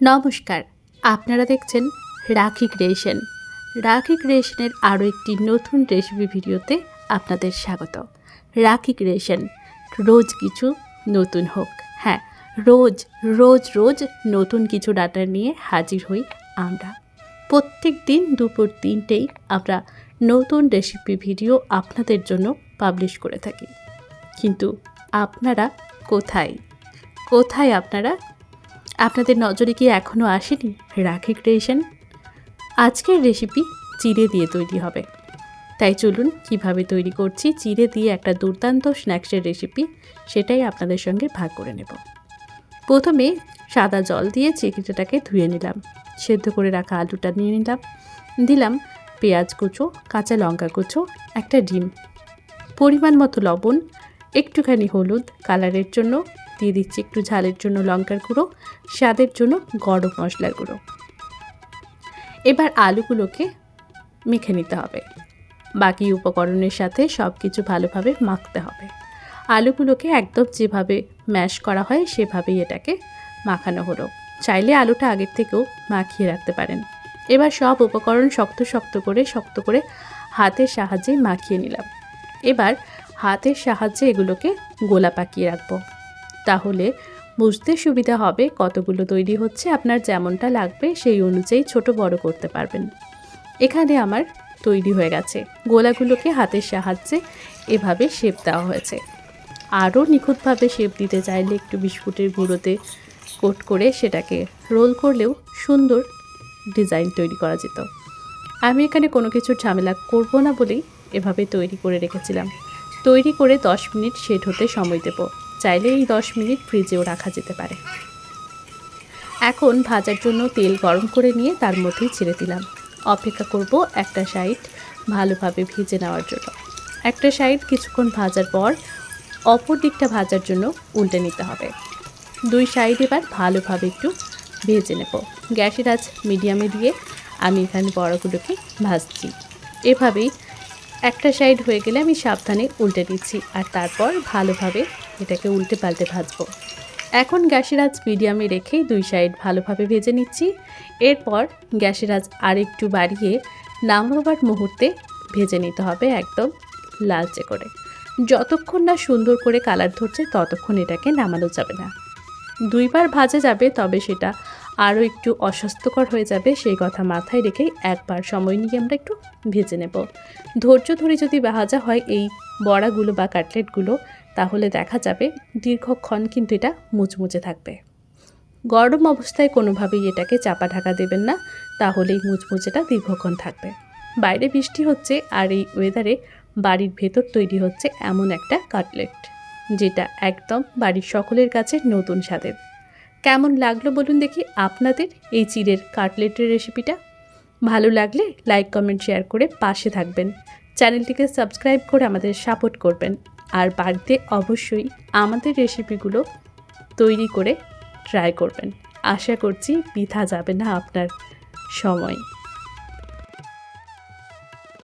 নমস্কার, আপনারা দেখছেন রাখি ক্রিয়েশন। রাখি ক্রিয়েশনের আরও একটি নতুন রেসিপি ভিডিওতে আপনাদের স্বাগত। রাখি ক্রিয়েশন, রোজ কিছু নতুন হোক। হ্যাঁ রোজ রোজ রোজ নতুন কিছু ডাটা নিয়ে হাজির হই আমরা। প্রত্যেক দিন দুপুর তিনটেই আমরা নতুন রেসিপি ভিডিও আপনাদের জন্য পাবলিশ করে থাকি। কিন্তু আপনারা কোথায়? কোথায় আপনারা আপনাদের নজরে কি এখনও আসেনি? রাখি ক্রিয়েশন। আজকের রেসিপি চিড়ে দিয়ে তৈরি হবে। তাই চলুন, কীভাবে তৈরি করছি চিড়ে দিয়ে একটা দুর্দান্ত স্ন্যাক্সের রেসিপি সেটাই আপনাদের সঙ্গে ভাগ করে নেব। প্রথমে সাদা জল দিয়ে চিকেটাটাকে ধুয়ে নিলাম। সেদ্ধ করে রাখা আলুটা নিয়ে নিলাম। দিলাম পেঁয়াজ কুচো, কাঁচা লঙ্কা কুচো, একটা ডিম। পরিমাণ মতো লবণ, একটুখানি হলুদ কালারের জন্য দিয়ে দিচ্ছি একটু ঝালের জন্য লঙ্কার গুঁড়ো, স্বাদের জন্য গরম মশলার গুঁড়ো। এবার আলুগুলোকে মেখে নিতে হবে। বাকি উপকরণের সাথে সব কিছু ভালোভাবে মাখতে হবে। আলুগুলোকে একদম যেভাবে ম্যাশ করা হয়, সেভাবেই এটাকে মাখানো হলো। চাইলে আলুটা আগের থেকেও মাখিয়ে রাখতে পারেন। এবার সব উপকরণ শক্ত শক্ত করে শক্ত করে হাতের সাহায্যে মাখিয়ে নিলাম। এবার হাতের সাহায্যে এগুলোকে গোলা পাকিয়ে রাখব। তাহলে বুঝতে সুবিধা হবে কতগুলো তৈরি হচ্ছে, আপনার যেমনটা লাগবে সেই অনুযায়ী ছোট বড় করতে পারবেন। এখানে আমার তৈরি হয়ে গেছে। গোলাগুলোকে হাতের সাহায্যে এভাবে শেপ দেওয়া হয়েছে। আরও নিখুঁতভাবে শেপ দিতে চাইলে একটু বিস্কুটের গুঁড়োতে কোট করে সেটাকে রোল করলেও সুন্দর ডিজাইন তৈরি করা যেত। আমি এখানে কোনো কিছুর ঝামেলা করব না বলেই এভাবে তৈরি করে রেখেছিলাম। তৈরি করে দশ মিনিট সেট হতে সময় দেব। চাইলে এই দশ মিনিট ফ্রিজেও রাখা যেতে পারে। এখন ভাজার জন্য তেল গরম করে নিয়ে তার মধ্যেই ছেড়ে দিলাম। অপেক্ষা করব একটা সাইড ভালোভাবে ভেজে নেওয়ার জন্য। একটা সাইড কিছুক্ষণ ভাজার পর অপর দিকটা ভাজার জন্য উল্টে নিতে হবে। দুই সাইড এবার ভালোভাবে একটু ভেজে নেব। গ্যাসের আজ মিডিয়ামে দিয়ে আমি এখানে বড়গুলোকে ভাজছি। এভাবেই একটা সাইড হয়ে গেলে আমি সাবধানে উল্টে দিচ্ছি আর তারপর ভালোভাবে এটাকে উল্টে পাল্টে ভাজবো। এখন গ্যাসের আজ মিডিয়ামে রেখেই দুই সাইড ভালোভাবে ভেজে নিচ্ছি। এরপর গ্যাসের আজ আর একটু বাড়িয়ে নামাবার মুহূর্তে ভেজে নিতে হবে একদম লালচে করে। যতক্ষণ না সুন্দর করে কালার ধরছে, ততক্ষণ এটাকে নামানো যাবে না। দুইবার ভাজা যাবে, তবে সেটা আরও একটু অস্বাস্থ্যকর হয়ে যাবে, সেই কথা মাথায় রেখেই একবার সময় নিয়ে আমরা একটু ভেজে নেব। ধৈর্য ধরে যদি ভাজা হয়, এই বড়াগুলো বা কাটলেটগুলো তাহলে দেখা যাবে দীর্ঘক্ষণ কিন্তু এটা মুচমুচে থাকবে। গরম অবস্থায় কোনোভাবেই এটাকে চাপা ঢাকা দেবেন না, তাহলেই মুচমুচেটা দীর্ঘক্ষণ থাকবে। বাইরে বৃষ্টি হচ্ছে আর এই ওয়েদারে বাড়ির ভেতর তৈরি হচ্ছে এমন একটা কাটলেট যেটা একদম বাড়ির সকলের কাছে নতুন স্বাদের। কেমন লাগল বলুন দেখি আপনাদের এই চিড়ের কাটলেটের রেসিপিটা ভালো লাগলে লাইক কমেন্ট শেয়ার করে পাশে থাকবেন। চ্যানেলটিকে সাবস্ক্রাইব করে আমাদের সাপোর্ট করবেন। আর বাড়িতে অবশ্যই আমাদের রেসিপিগুলো তৈরি করে ট্রাই করবেন। আশা করছি বৃথা যাবে না আপনার সময়।